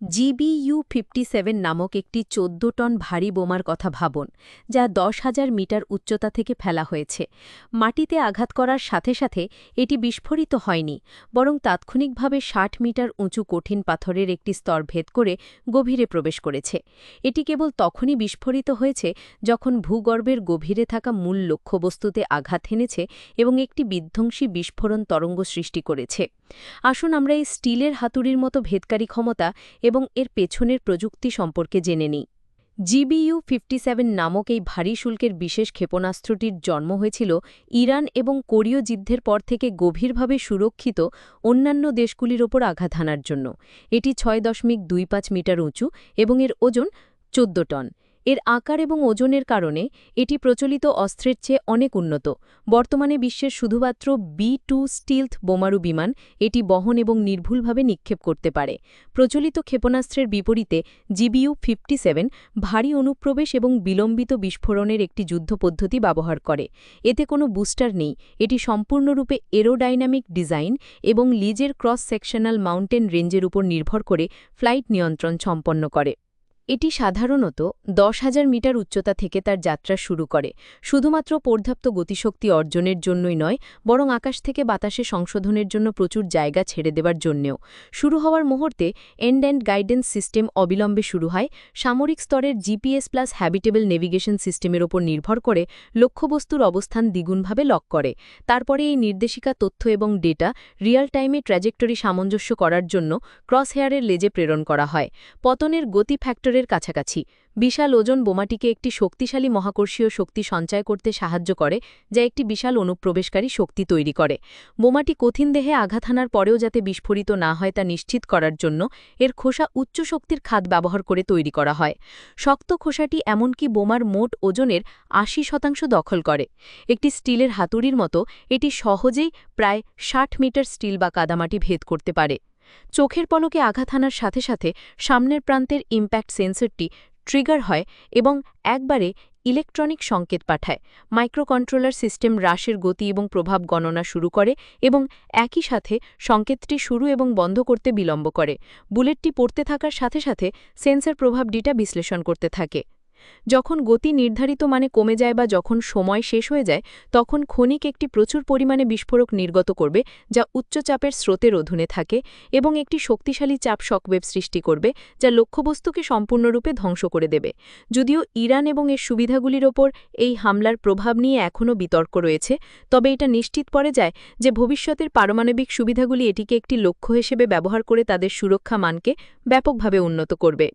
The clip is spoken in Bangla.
জিবিইউ ফিফটি সেভেন নামক একটি চোদ্দ টন ভারী বোমার কথা ভাবুন, যা দশ হাজার মিটার উচ্চতা থেকে ফেলা হয়েছে। মাটিতে আঘাত করার সাথে সাথে এটি বিস্ফোরিত হয়নি, বরং তাৎক্ষণিকভাবে ষাট মিটার উঁচু কঠিন পাথরের একটি স্তর ভেদ করে গভীরে প্রবেশ করেছে। এটি কেবল তখনই বিস্ফোরিত হয়েছে যখন ভূগর্ভের গভীরে থাকা মূল লক্ষ্যবস্তুতে আঘাত হেনেছে এবং একটি বিধ্বংসী বিস্ফোরণ তরঙ্গ সৃষ্টি করেছে। আসুন আমরা এই স্টিলের হাতুড়ির মতো ভেদকারী ক্ষমতা এবং এর পেছনের প্রযুক্তি সম্পর্কে জেনে নিই। জিবিইউ ফিফটি নামক এই ভারী শুল্কের বিশেষ ক্ষেপণাস্ত্রটির জন্ম হয়েছিল ইরান এবং কোরীয় যুদ্ধের পর থেকে গভীরভাবে সুরক্ষিত অন্যান্য দেশগুলির ওপর আঘাত হানার জন্য। এটি ছয় দশমিক দুই পাঁচ মিটার উঁচু এবং এর ওজন চোদ্দ টন। এর আকার এবং ওজনের কারণে এটি প্রচলিত অস্ত্রের চেয়ে অনেক উন্নত। বর্তমানে বিশ্বের শুধুমাত্র বি টু স্টিলথ বোমারু বিমান এটি বহন এবং নির্ভুলভাবে নিক্ষেপ করতে পারে। প্রচলিত ক্ষেপণাস্ত্রের বিপরীতে জিবিইউ ফিফটি ভারী অনুপ্রবেশ এবং বিলম্বিত বিস্ফোরণের একটি যুদ্ধ পদ্ধতি ব্যবহার করে। এতে কোনো বুস্টার নেই, এটি সম্পূর্ণরূপে এরোডাইনামিক ডিজাইন এবং লিজের ক্রস সেকশনাল মাউন্টেন রেঞ্জের উপর নির্ভর করে ফ্লাইট নিয়ন্ত্রণ সম্পন্ন করে। এটি সাধারণত দশ হাজার মিটার উচ্চতা থেকে তার যাত্রা শুরু করে, শুধুমাত্র পর্যাপ্ত গতিশক্তি অর্জনের জন্যই নয়, বরং আকাশ থেকে বাতাসে সংশোধনের জন্য প্রচুর জায়গা ছেড়ে দেবার জন্যেও। শুরু হওয়ার মুহূর্তে এন্ড অ্যান্ড গাইডেন্স সিস্টেম অবিলম্বে শুরু হয়, সামরিক স্তরের জিপিএস প্লাস হ্যাবিটেবল নেভিগেশন সিস্টেমের ওপর নির্ভর করে লক্ষ্যবস্তুর অবস্থান দ্বিগুণভাবে লক করে। তারপরে এই নির্দেশিকা, তথ্য এবং ডেটা রিয়াল টাইমে ট্র্যাজেক্টরি সামঞ্জস্য করার জন্য ক্রস হেয়ারের লেজে প্রেরণ করা হয়। পতনের গতি ফ্যাক্টরের কাছাকাছি। বিশাল ওজন বোমাটিকে একটি শক্তিশালী মহাকর্ষীয় শক্তি সঞ্চয় করতে সাহায্য করে, যা একটি বিশাল অনুপ্রবেশকারী শক্তি তৈরি করে। বোমাটি কঠিন দেহে আঘাত হানার পরেও যাতে বিস্ফোরিত না হয় তা নিশ্চিত করার জন্য এর খোসা উচ্চ শক্তির খাত ব্যবহার করে তৈরি করা হয়। শক্ত খোসাটি এমনকি বোমার মোট ওজনের আশি শতাংশ দখল করে। একটি স্টিলের হাতুড়ির মতো, এটি সহজেই প্রায় ষাট মিটার স্টিল বা কাদামাটি ভেদ করতে পারে। চোখের পলকে আঘাত হানার সাথে সাথে সামনের প্রান্তের ইম্প্যাক্ট সেন্সরটি ট্রিগার হয় এবং একবারে ইলেকট্রনিক সংকেত পাঠায়। মাইক্রোকন্ট্রোলার সিস্টেম হ্রাসের গতি এবং প্রভাব গণনা শুরু করে এবং একই সাথে সংকেতটি শুরু এবং বন্ধ করতে বিলম্ব করে। বুলেটটি পড়তে থাকার সাথে সাথে সেন্সর প্রভাব ডিটা বিশ্লেষণ করতে থাকে। যখন গতি নির্ধারিত মানে কমে যায় বা যখন সময় শেষ হয়ে যায়, তখন ক্ষণিক একটি প্রচুর পরিমাণে বিস্ফোরক নির্গত করবে, যা উচ্চচাপের স্রোতের অধুনে থাকে এবং একটি শক্তিশালী চাপ শকওয়েভ সৃষ্টি করবে, যা লক্ষ্যবস্তুকে সম্পূর্ণরূপে ধ্বংস করে দেবে। যদিও ইরান এবং এর সুবিধাগুলির ওপর এই হামলার প্রভাব নিয়ে এখনও বিতর্ক রয়েছে, তবে এটা নিশ্চিত পড়ে যায় যে ভবিষ্যতের পারমাণবিক সুবিধাগুলি এটিকে একটি লক্ষ্য হিসেবে ব্যবহার করে তাদের সুরক্ষা মানকে ব্যাপকভাবে উন্নত করবে।